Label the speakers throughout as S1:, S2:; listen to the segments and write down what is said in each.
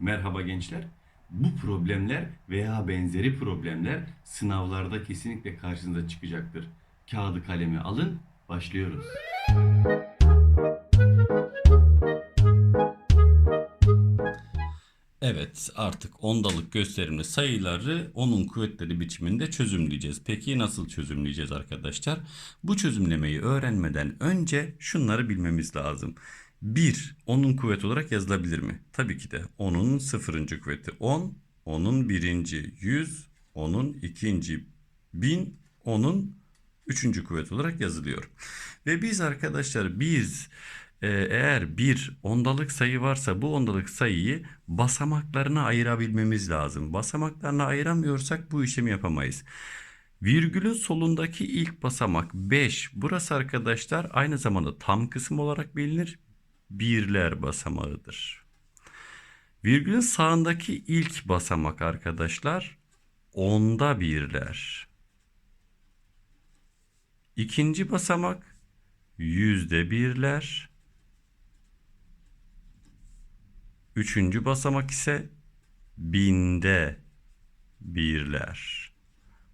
S1: Merhaba gençler. Bu problemler veya benzeri problemler sınavlarda kesinlikle karşınıza çıkacaktır. Kağıdı kalemi alın, başlıyoruz. Evet artık ondalık gösterimli sayıları onun kuvvetleri biçiminde çözümleyeceğiz. Peki nasıl çözümleyeceğiz arkadaşlar? Bu çözümlemeyi öğrenmeden önce şunları bilmemiz lazım. 1 onun kuvvet olarak yazılabilir mi? Tabii ki de. Onun sıfırıncı kuvveti 10, onun birinci 100, onun ikinci 1000, onun üçüncü kuvvet olarak yazılıyor. Ve biz arkadaşlar biz e, eğer bir ondalık sayı varsa bu ondalık sayıyı basamaklarına ayırabilmemiz lazım. Basamaklarına ayıramıyorsak bu işlemi yapamayız. Virgülün solundaki ilk basamak 5. Burası arkadaşlar aynı zamanda tam kısım olarak bilinir. Birler basamağıdır. Virgülün sağındaki ilk basamak arkadaşlar onda birler. İkinci basamak yüzde birler. Üçüncü basamak ise binde birler.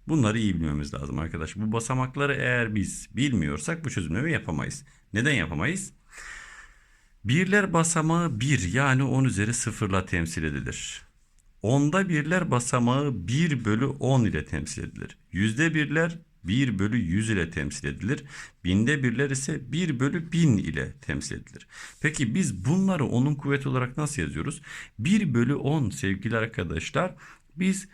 S1: Bunları iyi bilmemiz lazım arkadaş. Bu basamakları eğer biz bilmiyorsak bu çözümleme yapamayız. Neden yapamayız? Birler basamağı 1 yani 10 üzeri 0 ile temsil edilir. Onda birler basamağı 1 bölü 10 ile temsil edilir. Yüzde birler 1 bölü 100 ile temsil edilir. Binde birler ise 1 bölü 1000 ile temsil edilir. Peki biz bunları onun kuvveti olarak nasıl yazıyoruz? 1 bölü 10 sevgili arkadaşlar biz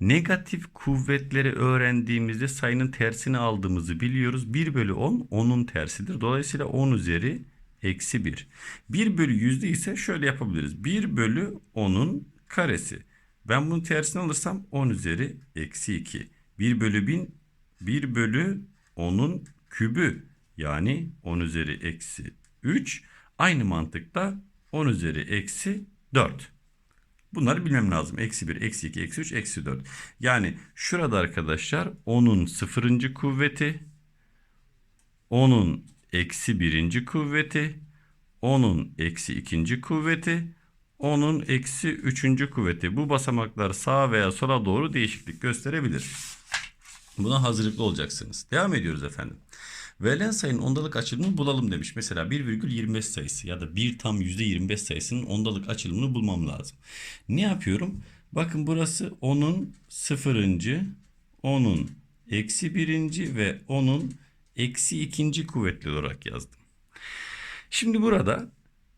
S1: negatif kuvvetleri öğrendiğimizde sayının tersini aldığımızı biliyoruz. 1 bölü 10 10'un tersidir. Dolayısıyla 10 üzeri eksi 1. 1 bölü yüzde ise şöyle yapabiliriz. 1 bölü 10'un karesi. Ben bunun tersini alırsam 10 üzeri eksi 2. 1 bölü 1000 1 bölü 10'un kübü yani 10 üzeri eksi 3. Aynı mantıkla 10 üzeri eksi 4. Bunları bilmem lazım. Eksi 1, eksi 2, eksi 3, eksi 4. Yani şurada arkadaşlar 10'un sıfırıncı kuvveti, 10'un eksi birinci kuvveti, 10'un eksi ikinci kuvveti, 10'un eksi üçüncü kuvveti. Bu basamaklar sağa veya sola doğru değişiklik gösterebilir. Buna hazırlıklı olacaksınız. Devam ediyoruz efendim. Verilen sayının ondalık açılımını bulalım demiş. Mesela 1,25 sayısı ya da 1 tam %25 sayısının ondalık açılımını bulmam lazım. Ne yapıyorum? Bakın burası 10'un sıfırıncı, 10'un eksi birinci ve 10'un eksi ikinci kuvvetli olarak yazdım. Şimdi burada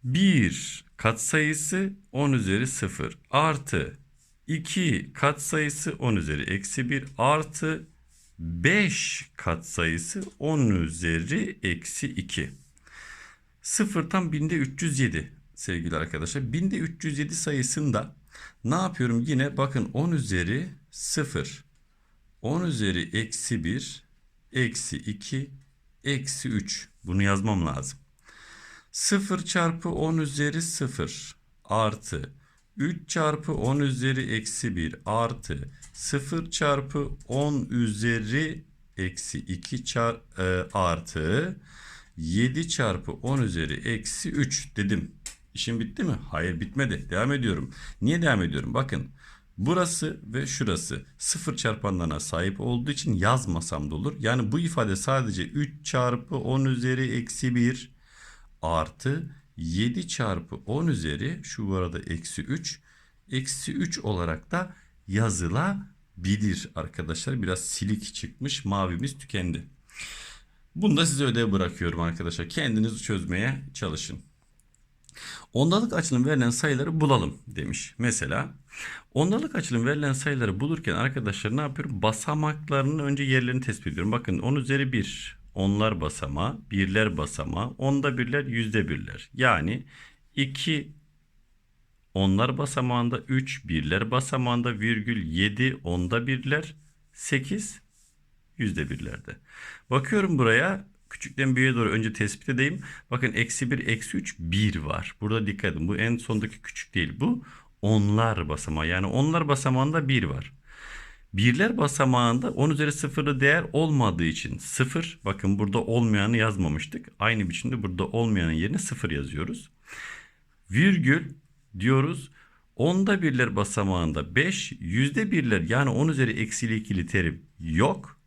S1: 1 katsayısı 10 üzeri 0 artı 2 katsayısı 10 üzeri eksi 1 artı 5 katsayısı 10 üzeri eksi 2. 0 tam binde 307 sevgili arkadaşlar. Binde 307 sayısında ne yapıyorum? Yine bakın 10 üzeri 0. 10 üzeri eksi 1 eksi 2 eksi 3. Bunu yazmam lazım. 0 çarpı 10 üzeri 0 artı 3 çarpı 10 üzeri eksi 1 artı 0 çarpı 10 üzeri eksi 2 çar, e, artı 7 çarpı 10 üzeri eksi 3 dedim. İşim bitti mi? Hayır bitmedi. Devam ediyorum. Niye devam ediyorum? Bakın burası ve şurası sıfır çarpanlarına sahip olduğu için yazmasam da olur. Yani bu ifade sadece 3 çarpı 10 üzeri eksi 1 artı 7 çarpı 10 üzeri şu arada eksi 3 eksi 3 olarak da yazılabilir arkadaşlar. Biraz silik çıkmış mavimiz tükendi. Bunu da size ödev bırakıyorum arkadaşlar. Kendiniz çözmeye çalışın. Ondalık açılım verilen sayıları bulalım demiş. Mesela ondalık açılım verilen sayıları bulurken arkadaşlar ne yapıyorum? Basamaklarının önce yerlerini tespit ediyorum. Bakın 10 üzeri 1 onlar basamağı, birler basamağı, onda birler, yüzde birler. Yani 2 onlar basamağında 3 birler basamağında virgül 7 onda birler 8 yüzde birlerde. Bakıyorum buraya küçükten büyüğe doğru önce tespit edeyim. Bakın eksi 1 eksi 3 1 var. Burada dikkat edin bu en sondaki küçük değil bu onlar basamağı yani onlar basamağında 1 var. Birler basamağında 10 üzeri sıfırlı değer olmadığı için 0 bakın burada olmayanı yazmamıştık. Aynı biçimde burada olmayanın yerine 0 yazıyoruz. Virgül diyoruz Onda birler basamağında 5, yüzde birler yani 10 üzeri eksi ikili terim yok.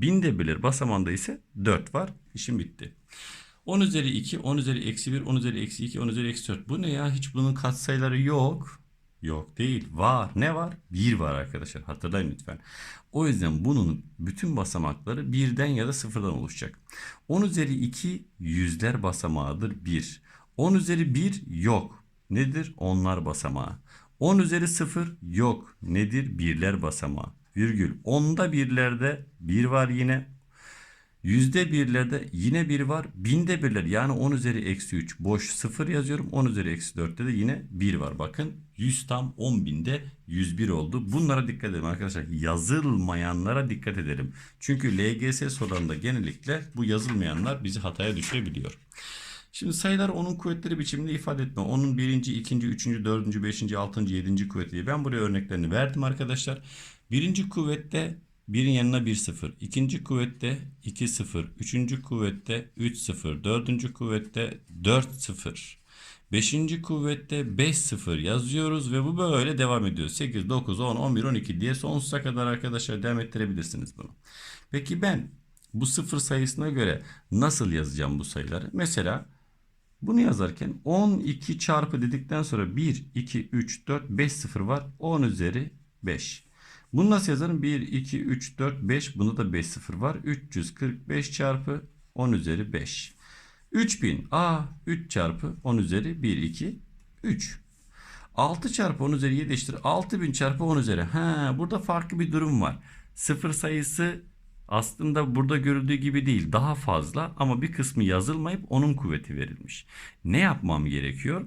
S1: Binde birler basamağında ise 4 var. İşim bitti. 10 üzeri 2, 10 üzeri eksi 1, 10 üzeri eksi 2, 10 üzeri eksi 4. Bu ne ya? Hiç bunun katsayıları yok. Yok değil. Var. Ne var? 1 var arkadaşlar. Hatırlayın lütfen. O yüzden bunun bütün basamakları birden ya da sıfırdan oluşacak. 10 üzeri 2 yüzler basamağıdır 1. 10 üzeri 1 yok. Nedir? Onlar basamağı. 10 üzeri 0 yok. Nedir? Birler basamağı. Virgül. Onda birlerde 1 var yine. Yüzde birlerde yine bir var. Binde birler yani 10 üzeri eksi 3 boş 0 yazıyorum. 10 üzeri eksi 4'te de yine 1 var. Bakın 100 tam 10 binde 101 oldu. Bunlara dikkat edelim arkadaşlar. Yazılmayanlara dikkat edelim. Çünkü LGS sorularında genellikle bu yazılmayanlar bizi hataya düşürebiliyor. Şimdi sayılar onun kuvvetleri biçiminde ifade etme. Onun birinci, ikinci, üçüncü, dördüncü, beşinci, altıncı, yedinci kuvveti. Ben buraya örneklerini verdim arkadaşlar. Birinci kuvvette birin yanına 1 sıfır. ikinci kuvvette 2 sıfır. Üçüncü kuvvette 3 sıfır. Dördüncü kuvvette 4 sıfır. 5. kuvvette 5-0 yazıyoruz ve bu böyle devam ediyor. 8, 9, 10, 11, 12 diye sonsuza kadar arkadaşlar devam ettirebilirsiniz bunu. Peki ben bu sıfır sayısına göre nasıl yazacağım bu sayıları? Mesela bunu yazarken 12 çarpı dedikten sonra 1, 2, 3, 4, 5 sıfır var. 10 üzeri 5. Bunu nasıl yazarım? 1, 2, 3, 4, 5. Bunda da 5 sıfır var. 345 çarpı 10 üzeri 5. 3000. A 3 çarpı 10 üzeri 1, 2, 3. 6 çarpı 10 üzeri 7 eşittir. 6000 çarpı 10 üzeri. Ha, burada farklı bir durum var. Sıfır sayısı aslında burada görüldüğü gibi değil. Daha fazla ama bir kısmı yazılmayıp onun kuvveti verilmiş. Ne yapmam gerekiyor?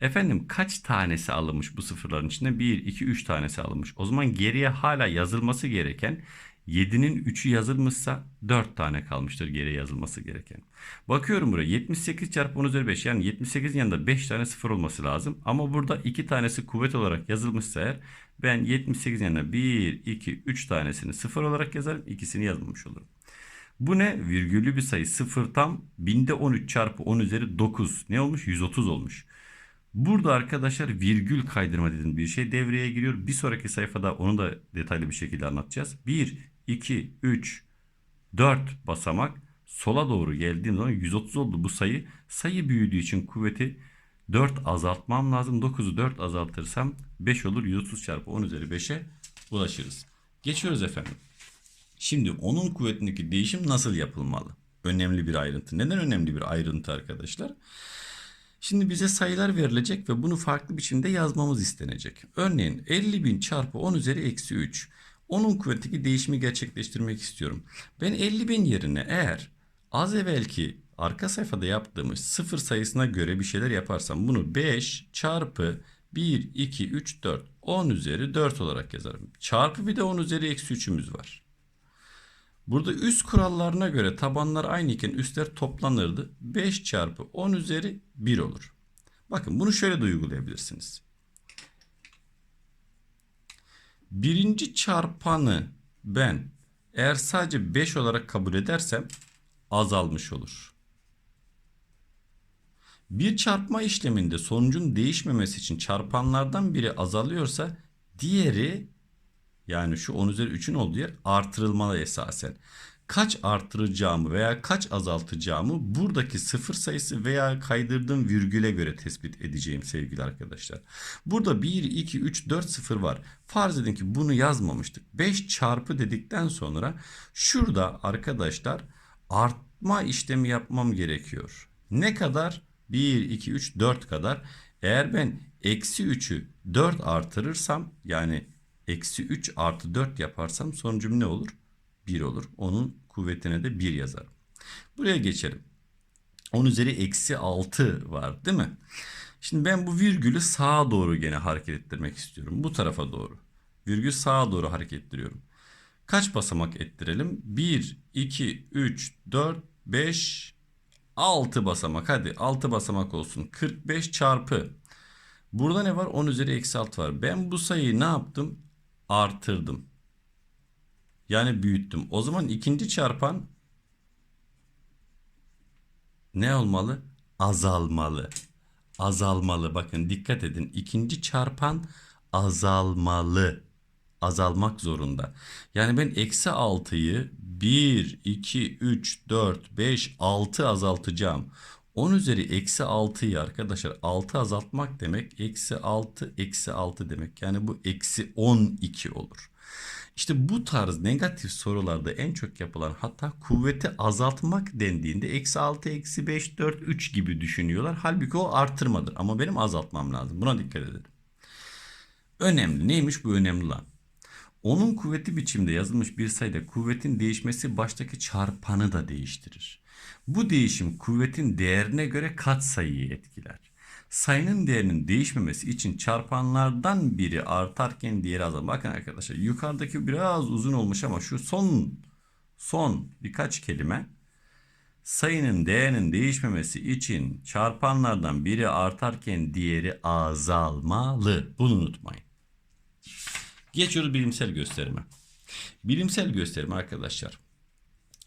S1: Efendim kaç tanesi alınmış bu sıfırların içinde? 1, 2, 3 tanesi alınmış. O zaman geriye hala yazılması gereken 7'nin 3'ü yazılmışsa 4 tane kalmıştır geriye yazılması gereken. Bakıyorum buraya 78 çarpı 10 üzeri 5 yani 78'in yanında 5 tane sıfır olması lazım. Ama burada 2 tanesi kuvvet olarak yazılmışsa eğer ben 78'in yanına 1, 2, 3 tanesini sıfır olarak yazarım. ikisini yazmamış olurum. Bu ne? Virgüllü bir sayı. Sıfır tam binde 13 çarpı 10 üzeri 9. Ne olmuş? 130 olmuş. Burada arkadaşlar virgül kaydırma dediğim bir şey devreye giriyor. Bir sonraki sayfada onu da detaylı bir şekilde anlatacağız. 1, 2, 3, 4 basamak sola doğru geldiğim zaman 130 oldu bu sayı. Sayı büyüdüğü için kuvveti 4 azaltmam lazım. 9'u 4 azaltırsam 5 olur. 130 çarpı 10 üzeri 5'e ulaşırız. Geçiyoruz efendim. Şimdi onun kuvvetindeki değişim nasıl yapılmalı? Önemli bir ayrıntı. Neden önemli bir ayrıntı arkadaşlar? Şimdi bize sayılar verilecek ve bunu farklı biçimde yazmamız istenecek. Örneğin 50.000 çarpı 10 üzeri eksi 3. Onun kuvvetindeki değişimi gerçekleştirmek istiyorum. Ben 50.000 yerine eğer az evvelki arka sayfada yaptığımız sıfır sayısına göre bir şeyler yaparsam bunu 5 çarpı 1, 2, 3, 4, 10 üzeri 4 olarak yazarım. Çarpı bir de 10 üzeri eksi 3'ümüz var. Burada üst kurallarına göre tabanlar aynı iken üstler toplanırdı. 5 çarpı 10 üzeri 1 olur. Bakın bunu şöyle de uygulayabilirsiniz. Birinci çarpanı ben eğer sadece 5 olarak kabul edersem azalmış olur. Bir çarpma işleminde sonucun değişmemesi için çarpanlardan biri azalıyorsa diğeri yani şu 10 üzeri 3'ün olduğu yer artırılmalı esasen. Kaç artıracağımı veya kaç azaltacağımı buradaki sıfır sayısı veya kaydırdığım virgüle göre tespit edeceğim sevgili arkadaşlar. Burada 1, 2, 3, 4 sıfır var. Farz edin ki bunu yazmamıştık. 5 çarpı dedikten sonra şurada arkadaşlar artma işlemi yapmam gerekiyor. Ne kadar? 1, 2, 3, 4 kadar. Eğer ben eksi 3'ü 4 artırırsam yani eksi 3 artı 4 yaparsam sonucum ne olur? 1 olur. Onun kuvvetine de 1 yazarım. Buraya geçelim. 10 üzeri eksi 6 var değil mi? Şimdi ben bu virgülü sağa doğru gene hareket ettirmek istiyorum. Bu tarafa doğru. Virgül sağa doğru hareket ettiriyorum. Kaç basamak ettirelim? 1, 2, 3, 4, 5, 6 basamak. Hadi 6 basamak olsun. 45 çarpı. Burada ne var? 10 üzeri eksi 6 var. Ben bu sayıyı ne yaptım? Artırdım. Yani büyüttüm. O zaman ikinci çarpan ne olmalı? Azalmalı. azalmalı. Bakın dikkat edin. İkinci çarpan azalmalı. Azalmak zorunda. Yani ben eksi 6'yı 1, 2, 3, 4, 5, 6 azaltacağım. 10 üzeri eksi 6'yı arkadaşlar 6 azaltmak demek eksi 6 eksi 6 demek. Yani bu eksi 12 olur. İşte bu tarz negatif sorularda en çok yapılan hatta kuvveti azaltmak dendiğinde eksi 6, eksi 5, 4, 3 gibi düşünüyorlar. Halbuki o artırmadır ama benim azaltmam lazım. Buna dikkat edelim. Önemli. Neymiş bu önemli lan? Onun kuvveti biçimde yazılmış bir sayıda kuvvetin değişmesi baştaki çarpanı da değiştirir. Bu değişim kuvvetin değerine göre katsayıyı etkiler. Sayının değerinin değişmemesi için çarpanlardan biri artarken diğeri azalır. Bakın arkadaşlar yukarıdaki biraz uzun olmuş ama şu son son birkaç kelime sayının değerinin değişmemesi için çarpanlardan biri artarken diğeri azalmalı. Bunu unutmayın. Geçiyoruz bilimsel gösterime. Bilimsel gösterime arkadaşlar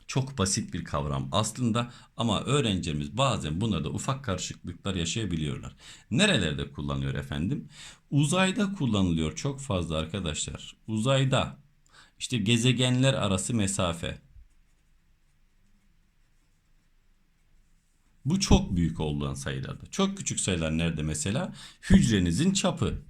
S1: çok basit bir kavram aslında ama öğrencilerimiz bazen bunlarda ufak karışıklıklar yaşayabiliyorlar. Nerelerde kullanıyor efendim? Uzayda kullanılıyor çok fazla arkadaşlar. Uzayda işte gezegenler arası mesafe. Bu çok büyük olan sayılarda. Çok küçük sayılar nerede mesela? Hücrenizin çapı.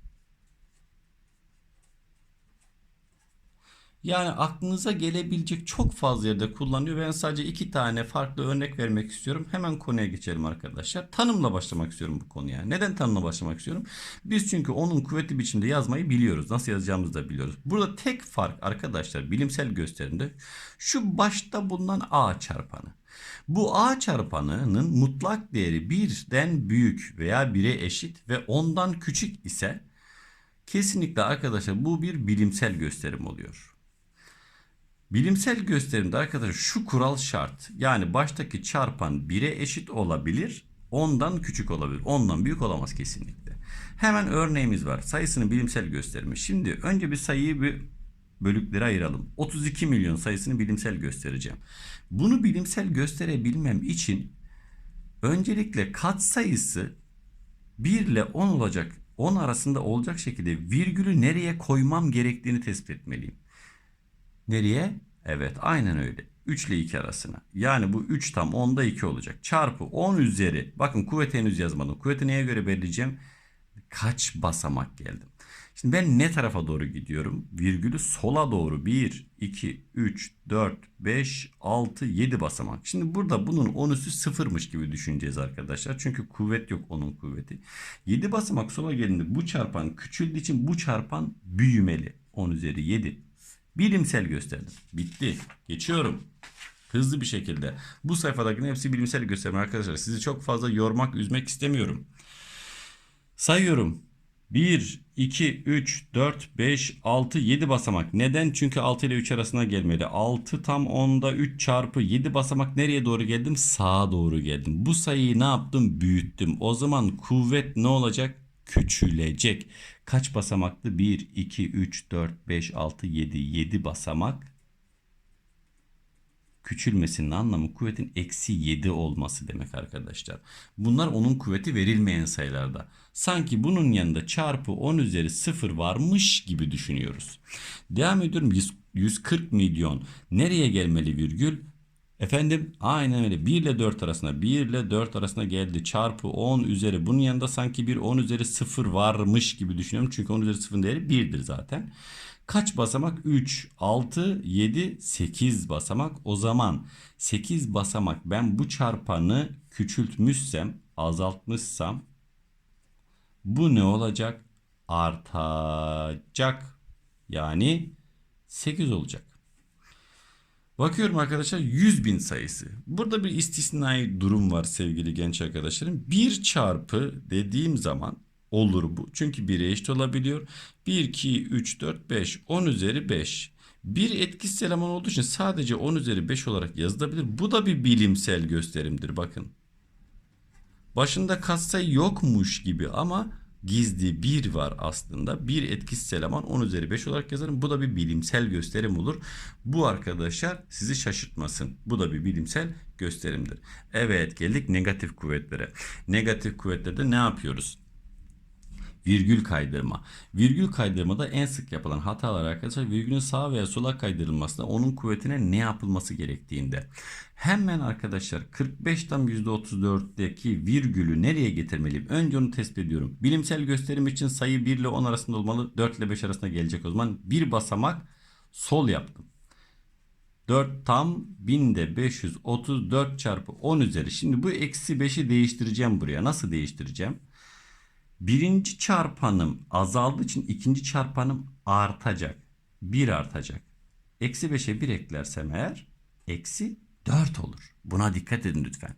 S1: Yani aklınıza gelebilecek çok fazla yerde kullanıyor. Ben sadece iki tane farklı örnek vermek istiyorum. Hemen konuya geçelim arkadaşlar. Tanımla başlamak istiyorum bu konuya. Neden tanımla başlamak istiyorum? Biz çünkü onun kuvvetli biçimde yazmayı biliyoruz. Nasıl yazacağımızı da biliyoruz. Burada tek fark arkadaşlar bilimsel gösterimde şu başta bulunan A çarpanı. Bu A çarpanının mutlak değeri 1'den büyük veya 1'e eşit ve ondan küçük ise kesinlikle arkadaşlar bu bir bilimsel gösterim oluyor. Bilimsel gösterimde arkadaşlar şu kural şart. Yani baştaki çarpan 1'e eşit olabilir. Ondan küçük olabilir. Ondan büyük olamaz kesinlikle. Hemen örneğimiz var. Sayısının bilimsel gösterimi. Şimdi önce bir sayıyı bir bölüklere ayıralım. 32 milyon sayısını bilimsel göstereceğim. Bunu bilimsel gösterebilmem için öncelikle kat sayısı 1 ile 10 olacak 10 arasında olacak şekilde virgülü nereye koymam gerektiğini tespit etmeliyim. Nereye? Evet aynen öyle. 3 ile 2 arasına. Yani bu 3 tam 10'da 2 olacak. Çarpı 10 üzeri. Bakın kuvveti henüz yazmadım. Kuvveti neye göre belirleyeceğim? Kaç basamak geldim. Şimdi ben ne tarafa doğru gidiyorum? Virgülü sola doğru 1, 2, 3, 4, 5, 6, 7 basamak. Şimdi burada bunun 10 üstü sıfırmış gibi düşüneceğiz arkadaşlar. Çünkü kuvvet yok onun kuvveti. 7 basamak sola geldiğinde bu çarpan küçüldüğü için bu çarpan büyümeli. 10 üzeri 7. Bilimsel gösterdim. Bitti. Geçiyorum. Hızlı bir şekilde. Bu sayfadakilerin hepsi bilimsel gösterme arkadaşlar. Sizi çok fazla yormak, üzmek istemiyorum. Sayıyorum. 1, 2, 3, 4, 5, 6, 7 basamak. Neden? Çünkü 6 ile 3 arasına gelmeli. 6 tam 10'da 3 çarpı 7 basamak nereye doğru geldim? Sağa doğru geldim. Bu sayıyı ne yaptım? Büyüttüm. O zaman kuvvet ne olacak? Küçülecek. Kaç basamaklı? 1, 2, 3, 4, 5, 6, 7. 7 basamak. Küçülmesinin anlamı kuvvetin eksi 7 olması demek arkadaşlar. Bunlar onun kuvveti verilmeyen sayılarda. Sanki bunun yanında çarpı 10 üzeri 0 varmış gibi düşünüyoruz. Devam ediyorum. 140 milyon. Nereye gelmeli virgül? Efendim aynen öyle 1 ile 4 arasında 1 ile 4 arasında geldi çarpı 10 üzeri bunun yanında sanki bir 10 üzeri 0 varmış gibi düşünüyorum. Çünkü 10 üzeri 0'ın değeri 1'dir zaten. Kaç basamak? 3, 6, 7, 8 basamak. O zaman 8 basamak ben bu çarpanı küçültmüşsem, azaltmışsam bu ne olacak? Artacak. Yani 8 olacak. Bakıyorum arkadaşlar 100 bin sayısı. Burada bir istisnai durum var sevgili genç arkadaşlarım. 1 çarpı dediğim zaman olur bu. Çünkü 1'e eşit olabiliyor. 1, 2, 3, 4, 5. 10 üzeri 5. Bir etkisiz eleman olduğu için sadece 10 üzeri 5 olarak yazılabilir. Bu da bir bilimsel gösterimdir bakın. Başında katsayı yokmuş gibi ama gizli bir var aslında. Bir etkisiz eleman 10 üzeri 5 olarak yazarım. Bu da bir bilimsel gösterim olur. Bu arkadaşlar sizi şaşırtmasın. Bu da bir bilimsel gösterimdir. Evet geldik negatif kuvvetlere. Negatif kuvvetlerde ne yapıyoruz? Virgül kaydırma. Virgül kaydırmada en sık yapılan hatalar arkadaşlar virgülün sağa veya sola kaydırılmasında onun kuvvetine ne yapılması gerektiğinde. Hemen arkadaşlar 45'ten %34'teki virgülü nereye getirmeliyim? Önce onu tespit ediyorum. Bilimsel gösterim için sayı 1 ile 10 arasında olmalı. 4 ile 5 arasında gelecek o zaman. Bir basamak sol yaptım. 4 tam 1000'de 534 çarpı 10 üzeri. Şimdi bu eksi 5'i değiştireceğim buraya. Nasıl değiştireceğim? Birinci çarpanım azaldığı için ikinci çarpanım artacak. 1 artacak. Eksi 5'e 1 eklersem eğer eksi 4 olur. Buna dikkat edin lütfen.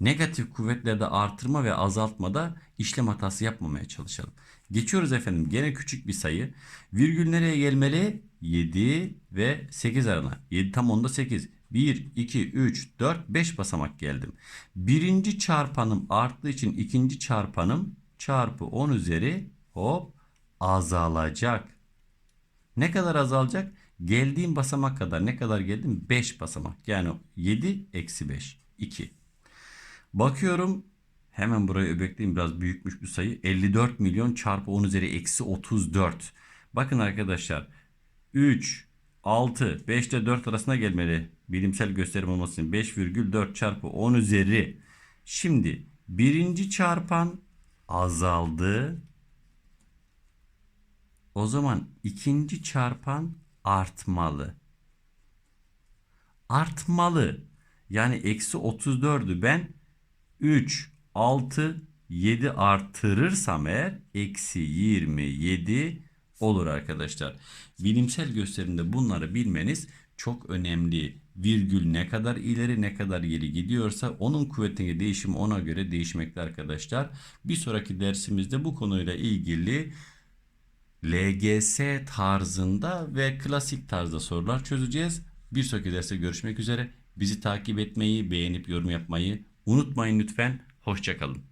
S1: Negatif kuvvetlerde artırma ve azaltmada işlem hatası yapmamaya çalışalım. Geçiyoruz efendim. Gene küçük bir sayı. Virgül nereye gelmeli? 7 ve 8 arasına. 7 tam onda 8. 1, 2, 3, 4, 5 basamak geldim. Birinci çarpanım arttığı için ikinci çarpanım çarpı 10 üzeri hop azalacak. Ne kadar azalacak? Geldiğim basamak kadar ne kadar geldim? 5 basamak. Yani 7 eksi 5. 2. Bakıyorum hemen burayı öbekleyeyim biraz büyükmüş bu sayı. 54 milyon çarpı 10 üzeri eksi 34. Bakın arkadaşlar 3, 6, 5 ile 4 arasına gelmeli. Bilimsel gösterim olması için 5,4 çarpı 10 üzeri. Şimdi birinci çarpan azaldı. O zaman ikinci çarpan artmalı. Artmalı. Yani eksi 34'ü ben 3, 6, 7 artırırsam eğer eksi 27 olur arkadaşlar. Bilimsel gösterimde bunları bilmeniz çok önemli. Virgül ne kadar ileri ne kadar geri gidiyorsa onun kuvvetine değişimi ona göre değişmekte arkadaşlar. Bir sonraki dersimizde bu konuyla ilgili LGS tarzında ve klasik tarzda sorular çözeceğiz. Bir sonraki derste görüşmek üzere. Bizi takip etmeyi, beğenip yorum yapmayı unutmayın lütfen. Hoşçakalın.